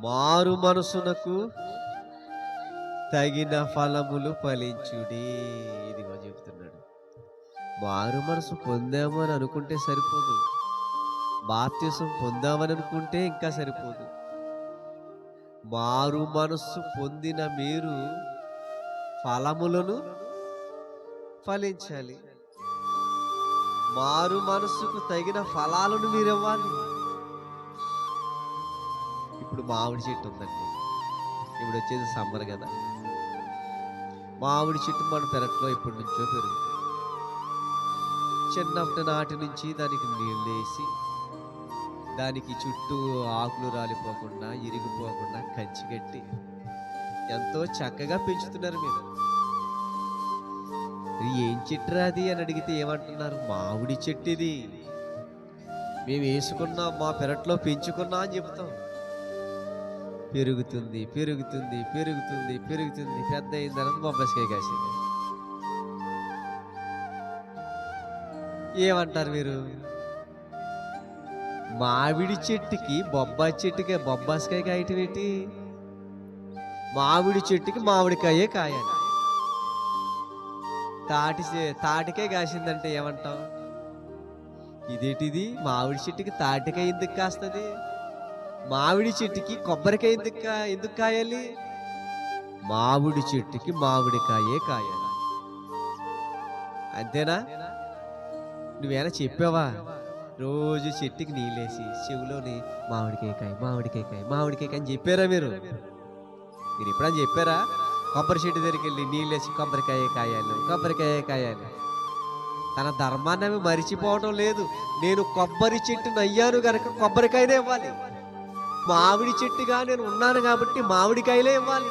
మారు మనసునకు తగిన ఫలములు ఫలించుడి. ఇదిగో చెప్తున్నాడు. మారు మనసు పొందాము అని అనుకుంటే సరిపోదు. బాప్త్యసం పొందామని అనుకుంటే ఇంకా సరిపోదు. మారు మనస్సు పొందిన మీరు ఫలములను ఫలించాలి. మారు మనస్సుకు తగిన ఫలాలను మీరు ఇవ్వాలి మామిడి చెట్టు ఉందండి. ఇప్పుడు వచ్చేది సమ్మర్ కదా. మామిడి చెట్టు మన పెరట్లో ఇప్పటి నుంచో పెరుగుతుంది. చిన్నప్పటి నాటి నుంచి దానికి నీళ్ళు వేసి దానికి చుట్టూ ఆకులు రాలిపోకుండా ఇరిగిపోకుండా కంచి కట్టి ఎంతో చక్కగా పెంచుతున్నారు మీరు. ఏం చెట్టురా అది అని అడిగితే ఏమంటున్నారు? మామిడి చెట్టు ఇది. మేము వేసుకున్నాం మా పెరట్లో పెంచుకున్నా అని చెప్తాం పెరుగుతుంది పెరుగుతుంది పెరుగుతుంది పెరుగుతుంది. పెద్ద అయిన తర్వాత బొబ్బస్కాయ కాసింది. ఏమంటారు మీరు? మామిడి చెట్టుకి బొబ్బాయి చెట్టుకి బొబ్బాసికాయ కాయటం ఏంటి? మామిడి చెట్టుకి మామిడికాయే కాయాలి. తాటి తాటికే తాటికాయ కాసిందంటే ఏమంటాం ఇదేంటిది? మామిడి చెట్టుకి తాటికాయ ఎందుకు కాస్తుంది? మామిడి చెట్టుకి కొబ్బరికాయ ఎందుకు ఎందుకు కాయాలి? మామిడి చెట్టుకి మామిడికాయే కాయాలి. అంతేనా? నువ్వేనా చెప్పావా? రోజు చెట్టుకి నీళ్ళేసి చెవులోని మామిడికాయ కాయ మామిడికాయ కాయ మామిడికాయ కాయ అని చెప్పారా మీరు? మీరు ఎప్పుడని చెప్పారా? కొబ్బరి చెట్టు దగ్గరికి వెళ్ళి నీళ్ళేసి కొబ్బరికాయ కాయాలి కొబ్బరికాయ కాయాలి. తన ధర్మాన్ని అవి మరిచిపోవడం లేదు. నేను కొబ్బరి చెట్టును అయ్యాను కనుక కొబ్బరికాయనే ఇవ్వాలి. మామిడి చెట్టుగా నేను ఉన్నాను కాబట్టి మామిడికాయలే ఇవ్వాలి.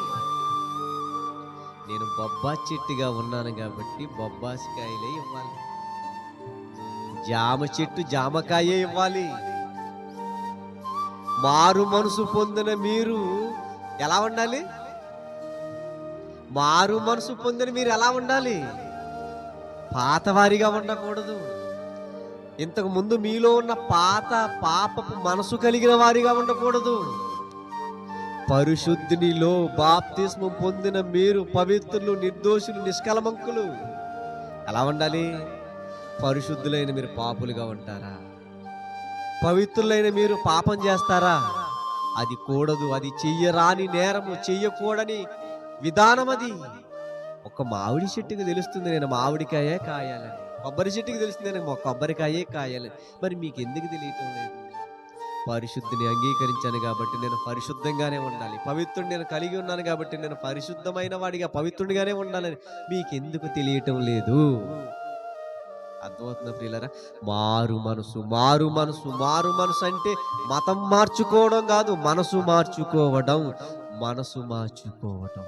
నేను బొబ్బా చెట్టుగా ఉన్నాను కాబట్టి బొబ్బాసికాయలే ఇవ్వాలి. జామ చెట్టు జామకాయే ఇవ్వాలి. మారు మనసు పొందిన మీరు ఎలా ఉండాలి? మారు మనసు పొందిన మీరు ఎలా ఉండాలి? పాతవారిగా ఉండకూడదు. ఇంతకు ముందు మీలో ఉన్న పాత పాపపు మనసు కలిగిన వారిగా ఉండకూడదు. పరిశుద్ధినిలో బాప్తిస్మం పొందిన మీరు పవిత్రులు నిర్దోషులు నిష్కలమంకులు. ఎలా ఉండాలి? పరిశుద్ధులైన మీరు పాపులుగా ఉంటారా? పవిత్రులైన మీరు పాపం చేస్తారా? అది కూడదు అది చెయ్యరాని నేరము చెయ్యకూడని విధానం అది ఒక మామిడి చెట్టుకి తెలుస్తుంది నేను మామిడికాయే కాయాలని. కొబ్బరి చెట్టుకి తెలుస్తుంది నేను కొబ్బరికాయే కాయాలి మరి మీకు ఎందుకు తెలియటం లేదు? పరిశుద్ధిని అంగీకరించాను కాబట్టి నేను పరిశుద్ధంగానే ఉండాలి. పవిత్రుడు నేను కలిగి ఉన్నాను కాబట్టి నేను పరిశుద్ధమైన వాడిగా పవిత్రుడిగానే ఉండాలని మీకు ఎందుకు తెలియటం లేదు? అర్థమవుతుందా ప్రియులరా? మారు మనసు మారు మనసు మారు మనసు అంటే మతం మార్చుకోవడం కాదు మనసు మార్చుకోవడం మనసు మార్చుకోవడం